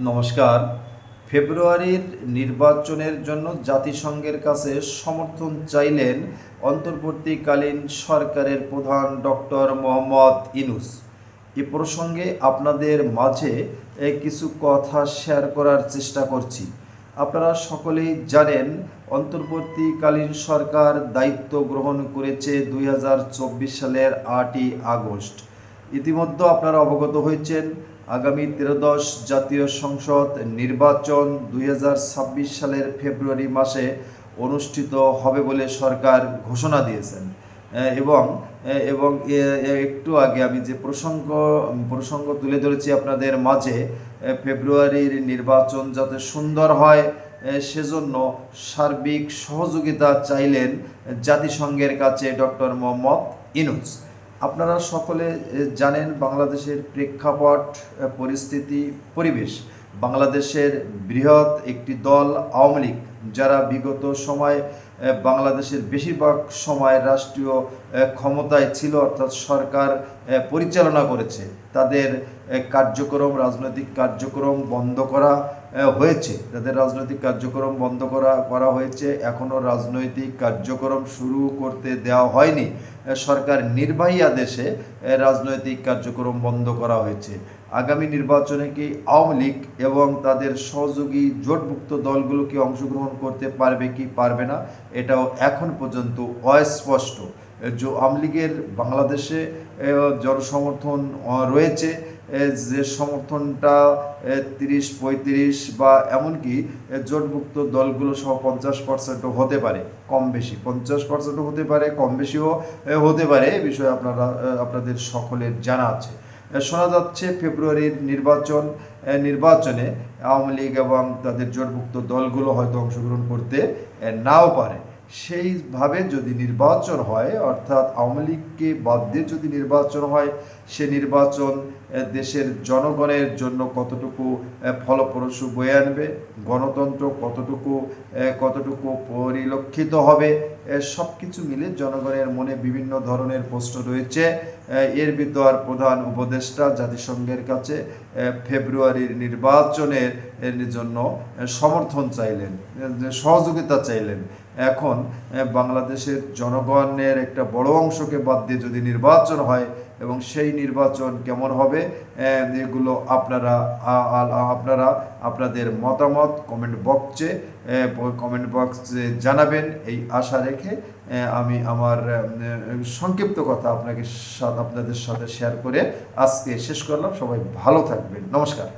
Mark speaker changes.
Speaker 1: নমস্কার। ফেব্রুয়ারির নির্বাচনের জন্য জাতিসংঘের কাছে সমর্থন চাইলেন অন্তর্বর্তীকালীন সরকারের প্রধান ডক্টর মোহাম্মদ ইনুস। এ প্রসঙ্গে আপনাদের মাঝে কিছু কথা শেয়ার করার চেষ্টা করছি। আপনারা সকলেই জানেন, অন্তর্বর্তীকালীন সরকার দায়িত্ব গ্রহণ করেছে দুই হাজার চব্বিশ সালের আটই আগস্ট। ইতিমধ্যে আপনারা অবগত হয়েছেন, আগামী তেরোদশ জাতীয় সংসদ নির্বাচন দুই হাজার ছাব্বিশ সালের ফেব্রুয়ারি মাসে অনুষ্ঠিত হবে বলে সরকার ঘোষণা দিয়েছেন। এবং এবং একটু আগে আমি যে প্রসঙ্গ প্রসঙ্গ তুলে ধরেছি আপনাদের মাঝে ফেব্রুয়ারির নির্বাচন যাতে সুন্দর হয় সেজন্য সার্বিক সহযোগিতা চাইলেন জাতিসংঘের কাছে ডক্টর মোহাম্মদ ইনুস। আপনারা সকলে জানেন বাংলাদেশের প্রেক্ষাপট পরিস্থিতি, পরিবেশ। বাংলাদেশের বৃহৎ একটি দল আওয়ামী লীগ, যারা বিগত সময় বাংলাদেশের বেশিরভাগ সময় রাষ্ট্রীয় ক্ষমতায় ছিল, অর্থাৎ সরকার পরিচালনা করেছে। তাদের কার্যক্রম, রাজনৈতিক কার্যক্রম বন্ধ করা হয়েছে। তাদের রাজনৈতিক কার্যক্রম বন্ধ করা করা হয়েছে এখনও রাজনৈতিক কার্যক্রম শুরু করতে দেওয়া হয়নি। সরকার নির্বাহী আদেশে রাজনৈতিক কার্যক্রম বন্ধ করা হয়েছে। আগামী নির্বাচনে কি আওয়ামী লীগ এবং তাদের সহযোগী জোটভুক্ত দলগুলো কি অংশগ্রহণ করতে পারবে কি পারবে না, এটাও এখন পর্যন্ত অস্পষ্ট। আওয়ামী লীগের বাংলাদেশে জনসমর্থন রয়েছে যে সমর্থনটা তিরিশ, পঁয়ত্রিশ বা এমনকি জোটভুক্ত দলগুলো সহ পঞ্চাশ পার্সেন্টও হতে পারে, কম বেশি। পঞ্চাশ পার্সেন্টও হতে পারে, কম বেশিও হতে পারে, এ বিষয়ে আপনারা আপনাদের সকলের জানা আছে। শোনা যাচ্ছে ফেব্রুয়ারির নির্বাচন নির্বাচনে আওয়ামী লীগ এবং তাদের জোটভুক্ত দলগুলো হয়তো অংশগ্রহণ করতে নাও পারে। সেইভাবে যদি নির্বাচন হয়, অর্থাৎ আওয়ামী লীগকে বাদ দিয়ে যদি নির্বাচন হয়, সে নির্বাচন দেশের জনগণের জন্য কতটুকু ফলপ্রসূ বয়ে আনবে, গণতন্ত্র কতটুকু কতটুকু পরিলক্ষিত হবে সব কিছু মিলে জনগণের মনে বিভিন্ন ধরনের প্রশ্ন রয়েছে। এর ভিতর প্রধান উপদেষ্টা জাতিসংঘের কাছে ফেব্রুয়ারির নির্বাচনের জন্য সমর্থন চাইলেন সহযোগিতা চাইলেন। এখন বাংলাদেশের জনগণের একটা বড় অংশকে বাদ দিয়ে যদি নির্বাচন হয় এবং সেই নির্বাচন কেমন হবে এগুলো আপনারা আপনারা আপনাদের মতামত কমেন্ট বক্সে কমেন্ট বক্সে জানাবেন। এই আশা রেখে আমি আমার সংক্ষিপ্ত কথা আপনাকে আপনাদের সাথে শেয়ার করে আজকে শেষ করলাম। সবাই ভালো থাকবেন। নমস্কার।